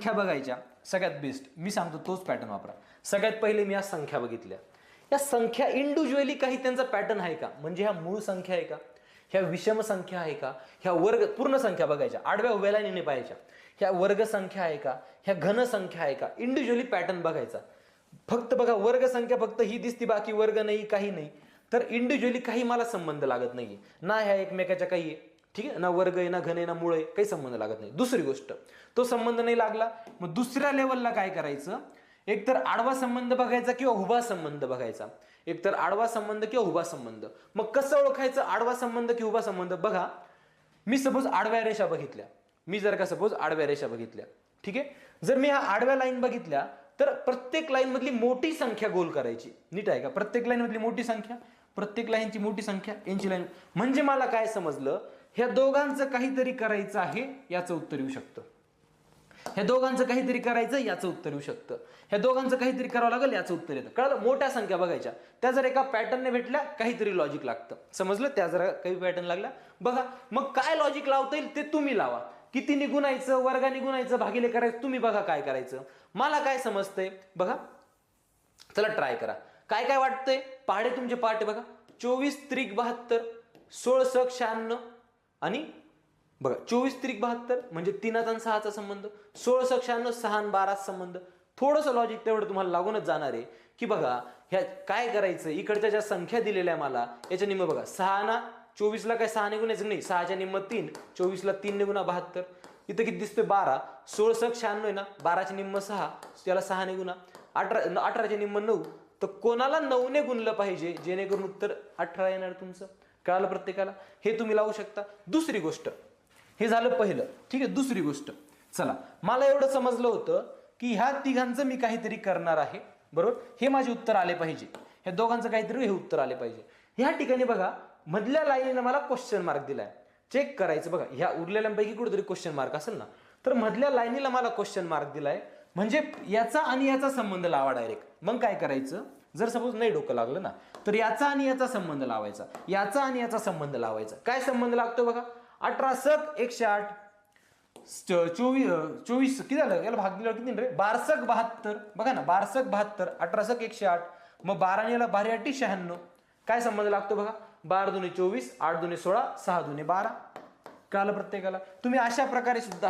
संख्या बघायच्या सगळ्यात बेस्ट मी सांगतो तोच पॅटर्न वापरा. सगळ्यात पहिले मी या संख्या बघितल्या. या संख्या इंडिव्हिज्युअली काही त्यांचा पॅटर्न आहे का? म्हणजे ह्या मूळ संख्या आहे का? ह्या विषम संख्या आहे का? ह्या वर्ग पूर्ण संख्या बघायच्या. आडव्या उभ्या लाईनीने पाहायच्या. ह्या वर्ग संख्या आहे का? ह्या घन संख्या आहे का? इंडिव्हिज्युअली पॅटर्न बघायचा. फक्त बघा वर्ग संख्या फक्त ही दिसती बाकी वर्ग नाही काही नाही. तर इंडिव्हिज्युअली काही मला संबंध लागत नाहीये. ना ह्या एकमेकाच्या काही आहे ठीक आहे? ना वर्ग आहे ना घन आहे ना मुळे आहे, काही संबंध लागत नाही. दुसरी गोष्ट तो संबंध नाही लागला मग दुसऱ्या लेवलला काय करायचं? एकतर आडवा संबंध बघायचा किंवा उभा संबंध बघायचा? एकतर आडवा संबंध किंवा उभा संबंध. मग कसं ओळखायचं आडवा संबंध किंवा उभा संबंध? बघा मी सपोज आडव्या रेषा बघितल्या. मी जर का सपोज आडव्या रेषा बघितल्या. ठीक आहे? जर मी ह्या आडव्या लाईन बघितल्या तर प्रत्येक लाईन मधली मोठी संख्या गोल करायची. नीट आहे का? प्रत्येक लाईन मधली मोठी संख्या प्रत्येक लाईनची मोठी संख्या यांची लाईन म्हणजे मला काय समजलं? ह्या दोघांचं काहीतरी करायचं आहे याचं उत्तर येऊ शकतं. ह्या दोघांचं काहीतरी करायचं याचं उत्तर येऊ शकतं. ह्या दोघांचं काहीतरी करावं लागेल याचं उत्तर येतं. कळलं? मोठ्या संख्या बघायच्या. त्या जर एका पॅटर्नने भेटल्या काहीतरी लॉजिक लागतं. समजलं? त्या जर काही पॅटर्न लागला बघा मग काय लॉजिक लावता येईल ते तुम्ही लावा. किती निघुणायचं वर्गा निघुणायचं भागिले करायचं तुम्ही बघा काय करायचं. मला काय समजतंय? बघा. चला ट्राय करा. काय काय वाटतंय? पहाडे तुमचे पहाटे बघा. चोवीस त्रिक बहात्तर सोळ शहाण्णव आणि बघा चोवीस त्रिक बहात्तर म्हणजे तीनात आणि सहाचा संबंध सोळ शहाण्णव सहा आणि संबंध. थोडंसं लॉजिक तेवढं तुम्हाला लागूनच जाणार आहे. की बघा ह्या काय करायचं? इकडच्या ज्या संख्या दिलेल्या आहे मला याच्या निम्म बघा सहा ना चोवीसला काय सहा निघून नाही. सहाच्या निम्म तीन चोवीसला तीन निगुणा बहात्तर. इथं किती दिसतोय? बारा. सोळ शहाण्णव आहे ना बाराच्या निम्म सहा त्याला सहा निगुणा अठरा अठराचे अठराच्या निम्म नऊ. तर कोणाला नऊने गुणलं पाहिजे? जेणेकरून उत्तर अठरा येणार तुमचं. कळालं प्रत्येकाला हे तुम्ही लावू शकता. दुसरी गोष्ट. हे झालं पहिलं. ठीक आहे दुसरी गोष्ट. चला मला एवढं समजलं होतं की ह्या तिघांचं मी काहीतरी करणार आहे. बरोबर? हे माझे उत्तर आले पाहिजे. ह्या दोघांचं काहीतरी हे उत्तर आले पाहिजे. ह्या ठिकाणी बघा मधल्या लाईनीनं मला क्वेश्चन मार्क दिलाय. चेक करायचं. बघा ह्या उरलेल्यांपैकी कुठेतरी क्वेश्चन मार्क असेल ना? तर मधल्या लाईनीला मला क्वेश्चन मार्क दिलाय. म्हणजे याचा आणि याचा संबंध लावा डायरेक्ट मग काय करायचं? जर सपोज नाही डोकं लागलं ना तर याचा आणि याचा संबंध लावायचा. याचा आणि याचा संबंध लावायचा. काय संबंध लागतो बघा? अठरा सक एकशे आठ. चोवीस चोवीस किती झालं? याला भाग दिल्यावर किती रे? बारसक बहात्तर. बघा ना बारसक बहात्तर अठरासक एकशे आठ. मग बारा याला बारा अटी शहाण्णव. काय संबंध लागतो बघा? बारा दोन्ही चोवीस आठ दोन्ही सोळा सहा दोन्ही बारा. कळालं प्रत्येकाला? तुम्ही अशा प्रकारे सुद्धा